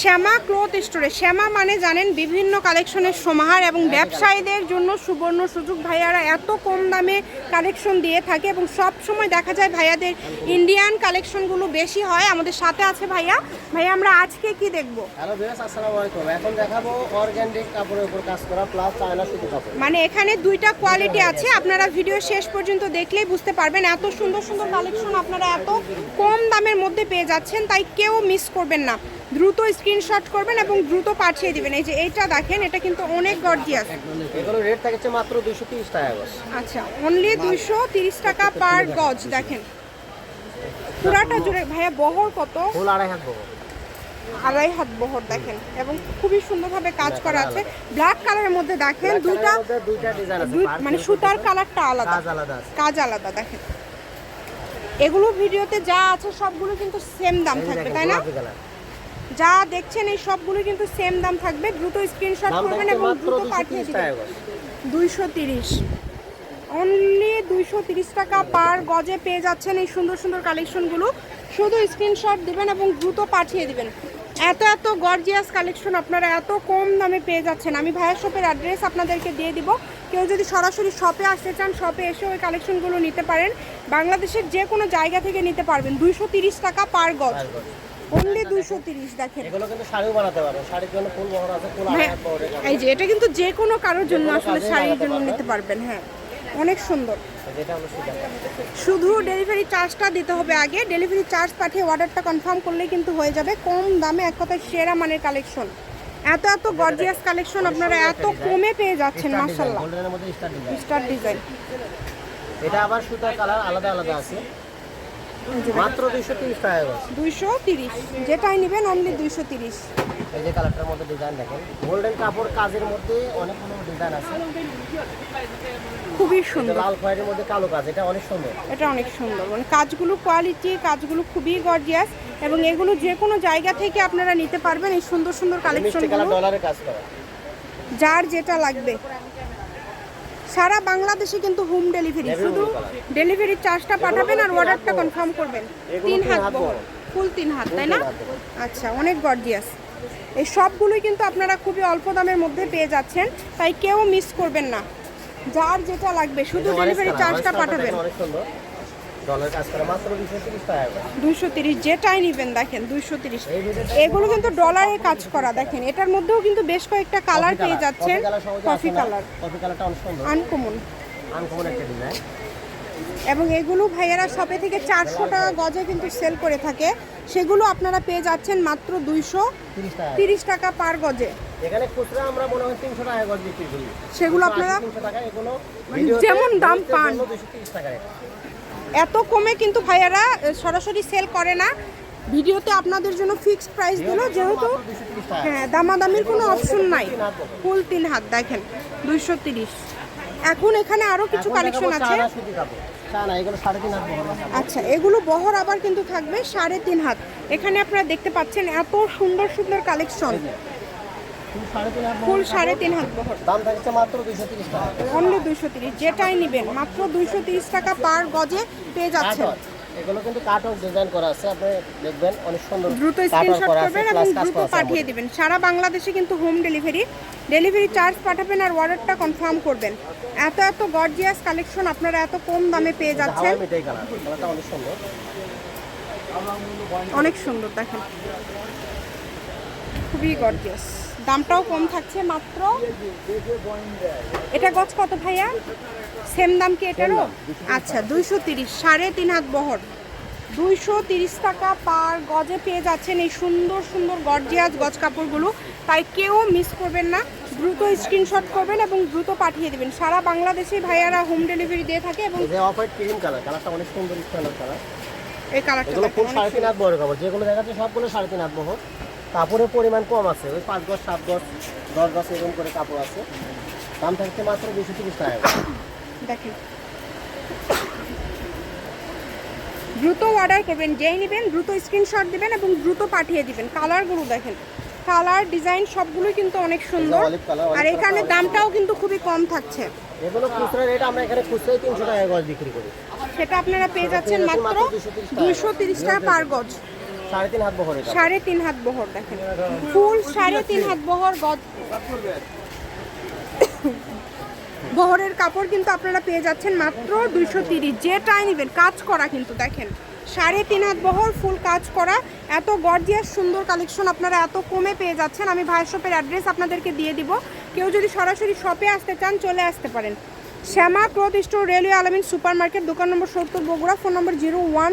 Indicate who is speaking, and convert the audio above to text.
Speaker 1: শ্যামা cloth স্টোরে। শ্যামা মানে জানেন বিভিন্ন কালেকশনের সমাহার এবং ব্যবসায়ীদের জন্য সুবর্ণ সুযোগ। ভাইয়ারা এত কম দামে কালেকশন দিয়ে থাকে এবং সব সময় দেখা যায় ভাইয়াদের ইন্ডিয়ান কালেকশনগুলো বেশি হয়। আমাদের সাথে আছে ভাইয়া। ভাইয়া আমরা আজকে কি দেখব?
Speaker 2: হ্যালো ভিউয়ার্স আসসালামু আলাইকুম। এখন দেখাবো অর্গানিক কাপড়ের উপর কাজ করা প্লাস চায়না সুতি কাপড়।
Speaker 1: মানে এখানে দুইটা কোয়ালিটি আছে। আপনারা ভিডিও শেষ পর্যন্ত দেখলেই বুঝতে পারবেন এত সুন্দর সুন্দর কালেকশন আপনারা এত কম দামের মধ্যে পেয়ে যাচ্ছেন তাই কেউ মিস করবেন না। দ্রুত স্ক্রিনশট করবেন এবং দ্রুত পাঠিয়ে দিবেন। এই যে এইটা দেখেন এটা কিন্তু অনেক গর্জিয়াস
Speaker 2: এগুলো রেট থাকছে মাত্র দুশো তিরিশ টাকা গজ।
Speaker 1: আচ্ছা অনলি দুইশো তিরিশ টাকা পার গজ দেখেন। পুরাটা জুড়ে ভাইয়া বহর কত?
Speaker 2: ফুল আড়াই হাত বহর।
Speaker 1: আড়াই হাত বহর দেখেন। এবং খুবই সুন্দরভাবে কাজ করা আছে। ব্ল্যাক কালারের মধ্যে দেখেন দুইটা মানে সুতার কালারটা আলাদা
Speaker 2: কাজ আলাদা। আছে।
Speaker 1: কাজ আলাদা দেখেন। এগুলো ভিডিওতে যা আছে সবগুলো কিন্তু সেম দাম থাকবে তাই না। যা দেখছেন এই সবগুলো কিন্তু সেম দাম থাকবে। দ্রুত স্ক্রিনশট করবেন এবং দ্রুত পাঠিয়ে দিবেন। দুইশো তিরিশ। অনলি দুইশো তিরিশ টাকা পার গজে পেয়ে যাচ্ছেন এই সুন্দর সুন্দর কালেকশনগুলো শুধু স্ক্রিনশট দিবেন এবং দ্রুত পাঠিয়ে দিবেন। এত এত গর্জিয়াস কালেকশন আপনারা এত কম দামে পেয়ে যাচ্ছেন। আমি ভাইয়া শপের অ্যাড্রেস আপনাদেরকে দিয়ে দিব। কেউ যদি সরাসরি শপে আসতে চান শপে এসে ওই কালেকশনগুলো নিতে পারেন। বাংলাদেশের যে কোনো জায়গা থেকে নিতে পারবেন। দুইশো তিরিশ টাকা পার গজ। অনলি দুইশো তিরিশ দেখেন।
Speaker 2: এগুলো কিন্তু শাড়িও বানাতে পারবেন শাড়ির জন্য ফুল বহর আছে ফুল বহরের কাপড়।
Speaker 1: এই যে এটা কিন্তু যে কোনো কারোর জন্য আসলে শাড়ির জন্য নিতে পারবেন হ্যাঁ। অনেক সুন্দর। শুধু ডেলিভারি চার্জটা দিতে হবে আগে। ডেলিভারি চার্জ পাঠিয়ে অর্ডারটা কনফার্ম করলেই কিন্তু হয়ে যাবে। কম দামে এক কথায় সেরা মানের কালেকশন এত এত গর্জিয়াস কালেকশন আপনারা এত কমে পেয়ে যাচ্ছেন
Speaker 2: ডিজাইন
Speaker 1: স্টার ডিজাইন
Speaker 2: এটা আবার সুতার কালার আলাদা আলাদা আছে। মাত্র দুশো তিরিশ টাকা গজ
Speaker 1: দুইশো তিরিশ। যেটাই নেবেন অনলি দুইশো তিরিশ।
Speaker 2: এই যে কালারটার মধ্যে ডিজাইন দেখেন। গোল্ডেন কাপড় কাজের মধ্যে অনেকগুলো ডিজাইন আছে।
Speaker 1: খুবই সুন্দর।
Speaker 2: লাল খয়েরির মধ্যে কালো কাজ এটা অনেক সুন্দর।
Speaker 1: এটা অনেক সুন্দর। মানে কাজগুলো কোয়ালিটি কাজগুলো খুবই গর্জিয়াস এবং এগুলো যে কোনো জায়গা থেকে আপনারা নিতে পারবেন এই সুন্দর সুন্দর কালেকশনগুলো
Speaker 2: ডলারে কাজ করা।
Speaker 1: যার যেটা লাগবে। সারা বাংলাদেশে কিন্তু হোম ডেলিভারি শুধু ডেলিভারি চার্জটা পাঠাবেন আর অর্ডারটা কনফার্ম করবেন। তিন হাত। ফুল তিন হাত তাই না? আচ্ছা অনেক গর্জিয়াস এই সবগুলোই কিন্তু আপনারা খুবই অল্প দামের মধ্যে পেয়ে যাচ্ছেন তাই কেউ মিস করবেন না। যার যেটা লাগবে শুধু ডেলিভারি চার্জটা পাঠাবেন।
Speaker 2: ডলার কাজ করা মাত্র টাকা
Speaker 1: যেটাই নেবেন দেখেন দুইশো তিরিশ।
Speaker 2: এই ভিডিওটা
Speaker 1: এগুলো কিন্তু ডলারে কাজ করা দেখেন। এটার মধ্যেও কিন্তু বেশ কয়েকটা কালার পেয়ে যাচ্ছেন।
Speaker 2: কফি কালার
Speaker 1: কফি
Speaker 2: কালারটা অনেক
Speaker 1: আনকমন
Speaker 2: আনকমন একটা ডিজাইন
Speaker 1: এবং এগুলো ভাইয়েরা শপে থেকে চারশো টাকা গজে কিন্তু সেল করে থাকে। সেগুলো আপনারা পেয়ে যাচ্ছেন মাত্র দুইশো
Speaker 2: তিরিশ টাকা
Speaker 1: পার গজে।
Speaker 2: এখানে খুচরা আমরা মনে হয় তিনশো টাকা গজ বিক্রি করি।
Speaker 1: সেগুলো আপনারা মানে যেমন দাম পান। এত কমে কিন্তু ভাইয়ারা সরাসরি সেল করে না। ভিডিওতে আপনাদের জন্য ফিক্সড প্রাইস দিল যেহেতু হ্যাঁ দামাদামির কোনো অপশন নাই। ফুল তিন হাত দেখেন দুইশো তিরিশ। এখন এখানে আরও কিছু কালেকশন আছে। আচ্ছা এগুলো বহর আবার কিন্তু থাকবে সাড়ে তিন হাত। এখানে আপনারা দেখতে পাচ্ছেন এত সুন্দর সুন্দর কালেকশন
Speaker 2: ফুল সাড়ে তিন হাত বহর। দাম থাকছে মাত্র দুশো তিরিশ টাকা।
Speaker 1: অনলি দুইশো তিরিশ যেটাই নেবেন মাত্র দুইশো তিরিশ টাকা পার গজে পেয়ে যাচ্ছেন।
Speaker 2: এগুলো কিন্তু কাটওয়ার্ক ডিজাইন করা আছে আপনি দেখবেন অনেক সুন্দর
Speaker 1: দ্রুত স্ক্রিনশট করবেন এবং দ্রুত পাঠিয়ে দিবেন। সারা বাংলাদেশে কিন্তু হোম ডেলিভারি ডেলিভারি চার্জ পাঠাবেন আর অর্ডারটা কনফার্ম করবেন। এত এত গর্জিয়াস কালেকশন আপনারা এত কম দামে পেয়ে। যাচ্ছেন।
Speaker 2: অনেক সুন্দর।
Speaker 1: অনেক সুন্দর দেখেন। খুবই গর্জিয়াস দামটাও কম থাকছে মাত্র। এটা গছ কত ভাইয়া? সেম দাম কি এটারও? আচ্ছা দুইশো তিরিশ সাড়ে তিন হাত বহর। দুইশো তিরিশ টাকা পার গজে পেয়ে যাচ্ছেন এই সুন্দর সুন্দর গর্জিয়াস গজ কাপড়গুলো। তাই কেউ মিস করবেন না। দ্রুত স্ক্রিনশট করবেন এবং দ্রুত পাঠিয়ে দিবেন। সারা বাংলাদেশে ভাইয়ারা হোম ডেলিভারি দিয়ে থাকে এবং
Speaker 2: এই কালারটা অনেক সুন্দর কালার
Speaker 1: এই কালারটা
Speaker 2: এগুলো ফুল সাড়ে তিন হাত বড় কাপড়। যেগুলো দেখাচ্ছে সবগুলো সাড়ে তিন হাত বহর। কাপড়ের পরিমাণ কম আছে ওই পাঁচ গজ সাত গজ দশ গজ এরকম করে কাপড় আছে। দাম থাকছে মাত্র দুশো তিরিশ টাকা।
Speaker 1: দেখেন। দ্রুত অর্ডার করবেন যেই নেবেন দ্রুত স্ক্রিনশট দিবেন এবং দ্রুত পাঠিয়ে দিবেন। কালারগুলো দেখেন। কালার ডিজাইন সবগুলোই কিন্তু অনেক সুন্দর। আর এখানে দামটাও কিন্তু খুবই কম থাকছে।
Speaker 2: এগুলো খুচরা রেট আমরা এখানে খুচরাই তিনশো টাকা গজ বিক্রি করি।
Speaker 1: সেটা আপনারা পেয়ে যাচ্ছেন মাত্র
Speaker 2: 230
Speaker 1: দুইশো তিরিশ টাকা পার গজ।
Speaker 2: সাড়ে তিন হাত
Speaker 1: বহর দেখেন। ফুল সাড়ে তিন হাত বহর বহরের কাপড় কিন্তু আপনারা পেয়ে যাচ্ছেন মাত্র দুইশো তিরিশ। যেটাই নেবেন, কাজ করা কিন্তু দেখেন। সাড়ে তিন হাত বহর, ফুল কাজ করা। এত গর্জিয়াস, সুন্দর কালেকশন আপনারা এত কমে পেয়ে যাচ্ছেন। আমি ভাই শপের অ্যাড্রেস আপনাদেরকে দিয়ে দিব। কেউ যদি সরাসরি শপে আসতে চান, চলে আসতে পারেন। Shyama cloth store railway Al-Amin super market দোকান নম্বর সত্তর, Bogura, phone number zero one